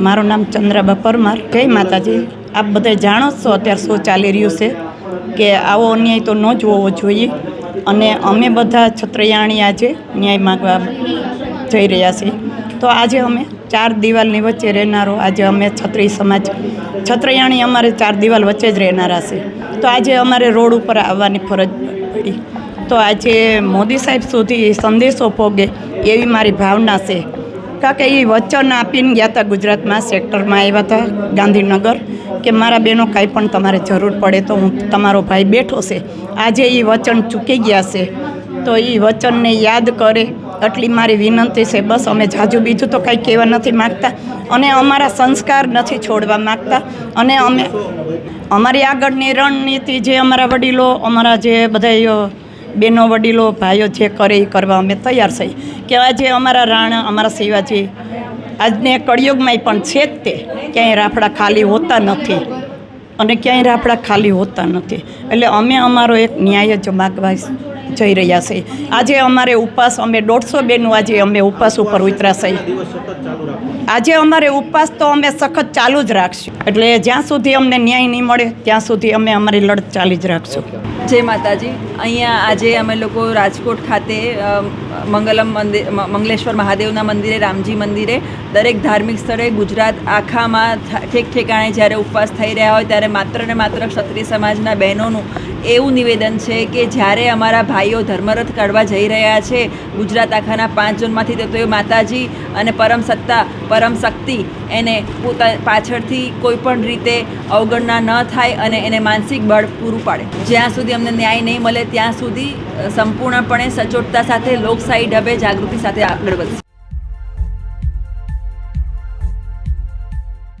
મારું નામ ચંદ્રાબા પરમાર. જય માતાજી. આપ બધા જાણો છો, અત્યારે શું ચાલી રહ્યું છે? કે આવો અન્યાય તો ન જ હોવો જોઈએ. અને અમે બધા છત્રયાણી આજે ન્યાય માગવા જઈ રહ્યા છીએ. તો આજે અમે ચાર દિવાલની વચ્ચે રહેનારો, આજે અમે છત્રી સમાજ, છત્રયાણી અમારે ચાર દિવાલ વચ્ચે જ રહેનારા છે. તો આજે અમારે રોડ ઉપર આવવાની ફરજ પડી. તો આજે મોદી સાહેબ સુધી સંદેશો પોગે એવી મારી ભાવના છે. કારણ કે એ વચન આપીને ગયા હતા ગુજરાતમાં, સેક્ટરમાં આવ્યા હતા ગાંધીનગર, કે મારા બહેનો કાંઈ પણ તમારે જરૂર પડે તો હું તમારો ભાઈ બેઠો છે. આજે એ વચન ચૂકી ગયા છે. તો એ વચનને યાદ કરે. એટલી મારી વિનંતી છે, બસ અમે જાજુ બીજું તો કાંઈ કહેવા નથી માગતા. અને અમારા સંસ્કાર નથી છોડવા માગતા. અને અમે અમારી આગળની રણનીતિ જે અમારા વડીલો, અમારા જે બધા બેનો વડીલો, ભાઈઓ જે કરે એ કરવા અમે તૈયાર થઈ કેવા જે અમારા રાણા, અમારા શિવાજી આજને કળિયુગમાંય પણ છે જ તે. ક્યાંય રાફડા ખાલી હોતા નથી અને ક્યાંય રાફડા ખાલી હોતા નથી. એટલે અમે અમારો એક ન્યાય જ માગવા જઈ રહ્યા છીએ આજે અમારે ઉપવાસ, અમે દોઢસો બેનું આજે અમે ઉપવાસ ઉપર ઉતરાશે. આજે અમારે ઉપવાસ તો અમે સખત ચાલુ જ રાખશું. એટલે જ્યાં સુધી અમને ન્યાય નહીં મળે, ત્યાં સુધી અમે અમારી લડત ચાલી જ રાખશું. જય માતાજી. અહીંયા આજે અમે લોકો રાજકોટ ખાતે મંગલમ મંદિર મંગલેશ્વર મહાદેવના મંદિરે, રામજી મંદિરે, દરેક ધાર્મિક સ્થળે ગુજરાત આખામાં ઠેક ઠેકાણે જ્યારે ઉપવાસ થઈ રહ્યા હોય ત્યારે માત્ર ને માત્ર ક્ષત્રિય સમાજના બહેનોનું એવું નિવેદન છે કે જ્યારે અમારા ભાઈઓ ધર્મરથ કાઢવા જઈ રહ્યા છે, ગુજરાત આખાના પાંચ જૂનમાંથી તો એ માતાજી અને પરમ સત્તા, પરમ શક્તિ એને પોતા પાછળથી કોઈ પણ રીતે અવગણના ન થાય અને એને માનસિક બળ પૂરું પાડે. જ્યાં સુધી અમને ન્યાય નહીં મળે ત્યાં સુધી સંપૂર્ણપણે સચોટતા સાથે લોકશાહી ઢબે જાગૃતિ સાથે આગળ વધશે.